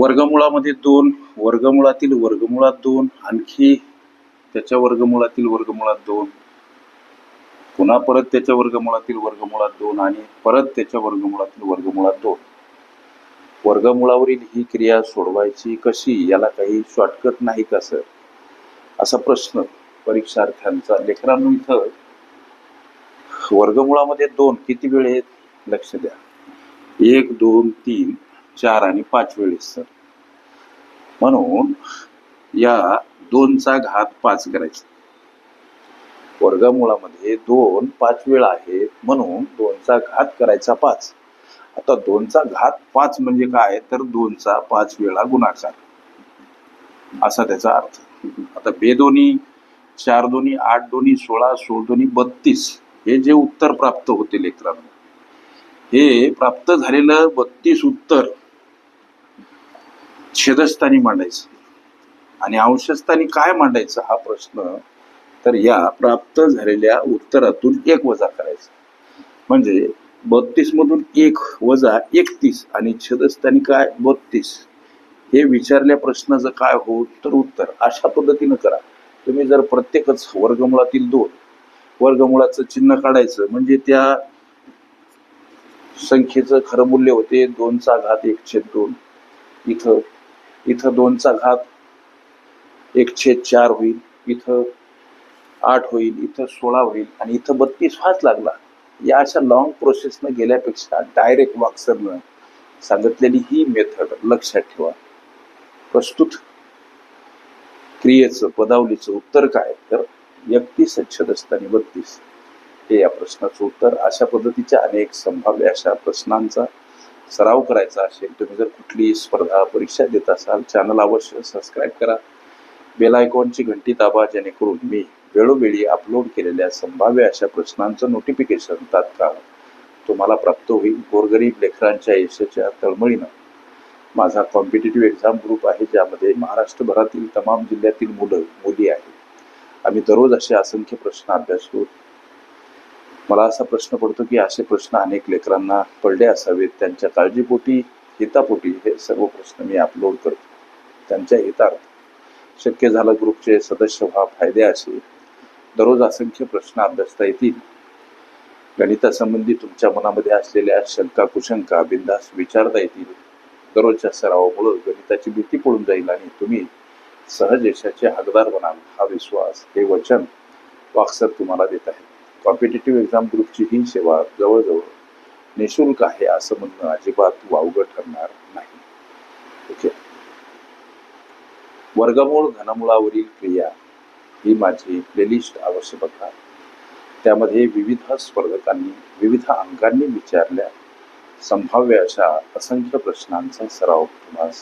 वर्गमुळामध्ये दोन वर्गमुळातील वर्गमुळात दोन आणखी त्याच्या वर्गमुळातील वर्गमुळात दोन. पुन्हा परत त्याच्या वर्गमुळातील वर्गमुळात दोन आणि परत त्याच्या वर्गमुळातील वर्गमुळात दोन. वर्गमुळावरील ही क्रिया सोडवायची कशी याला काही शॉर्टकट नाही का सर असा प्रश्न परीक्षार्थ्यांचा. लेकरांनो इथं वर्गमुळामध्ये दोन किती वेळ आहेत? लक्ष द्या. एक दोन तीन चार आणि पाच वेळेस सर म्हणून या दोनचा घात पाच करायचा. वर्गमुळामध्ये दोन पाच वेळा आहेत म्हणून दोनचा घात करायचा पाच. आता दोनचा घात पाच म्हणजे काय? तर दोनचा पाच वेळा गुणाकार. असा त्याचा अर्थ. आता बेदोनी चार दोन्ही आठ दोन्ही सोळा सोळ दोन्ही बत्तीस हे जे उत्तर प्राप्त होते लेकरांना हे प्राप्त झालेलं बत्तीस उत्तर छेदस्थानी मांडायचं. आणि अंशस्थानी काय मांडायचं हा प्रश्न तर या प्राप्त झालेल्या उत्तरातून एक वजा करायचा. म्हणजे बत्तीस मधून एक वजा एकतीस आणि छेदस्थानी काय? बत्तीस. हे विचारल्या प्रश्नाचं काय हो तर उत्तर अशा पद्धतीनं करा. तुम्ही जर प्रत्येकच वर्गमुळातील दोन वर्गमुळाचं चिन्ह काढायचं म्हणजे त्या संख्येचं खरं मूल्य होते दोनचा घात एक छेद दोन. इथं इथं दोनचा घात एक छेद चार होईल इथं आठ होईल इथं सोळा होईल आणि इथं बत्तीस व्हाच लागला. या अशा लॉंग प्रोसेसनं गेल्यापेक्षा डायरेक्ट वाक्सरनं सांगितलेली ही मेथड लक्षात ठेवा. प्रस्तुत क्रियेचं पदावलीचं उत्तर काय? तर एकतीस छदस्थानी बत्तीस. हे या प्रश्नाचं उत्तर. अशा पद्धतीच्या अनेक संभाव्य अशा प्रश्नांचा सराव करायचा असेल तुम्ही जर कुठलीही स्पर्धा परीक्षा देत असाल चॅनल अवश्य सबस्क्राईब करा. बेल आयकॉनची घंटी दाबा जेणेकरून मी वेळोवेळी अपलोड केलेल्या संभाव्य अशा प्रश्नांचं नोटिफिकेशन तात्काळ तुम्हाला प्राप्त होईल. गोरगरीब लेकरांच्या यशाच्या तळमळीनं. माझा कॉम्पिटेटिव्ह एक्झाम ग्रुप आहे ज्यामध्ये महाराष्ट्रभरातील तमाम जिल्ह्यातील मुलं मुली आहेत. आम्ही दररोज असे असंख्य प्रश्न अभ्यासतो. मला असा प्रश्न पडतो की असे प्रश्न अनेक लेकरांना पडले असावेत. त्यांच्या काळजीपोटी हितापोटी हे सर्व प्रश्न मी अपलोड करतो. त्यांच्या हितार्थ. शक्य झालं ग्रुपचे सदस्य व्हा फायदे असे. दररोज असंख्य प्रश्न अभ्यासता येतील. गणितासंबंधी तुमच्या मनामध्ये असलेल्या शंका कुशंका बिंदास विचारता येतील. दररोजच्या सरावामुळं गणिताची भीती पडून जाईल आणि तुम्ही सहज यशाचे हकदार बनाल. हा विश्वास हे वचन वाक्सर तुम्हाला देत आहे कॉम्पिटेटिव्ह एक्झाम ग्रुपची ही सेवा जवळजवळ निशुल्क आहे असं म्हणणं अजिबात वावगं ठरणार नाही. ओके? वर्गमूळ घनमुळावरील क्रिया ही माझी प्लेलिस्ट आवश्यकता. बघा त्यामध्ये विविध स्पर्धकांनी विविध अंकांनी विचारल्या. संभाव्य अशा असंख्य प्रश्नांचा सराव तुम्हाला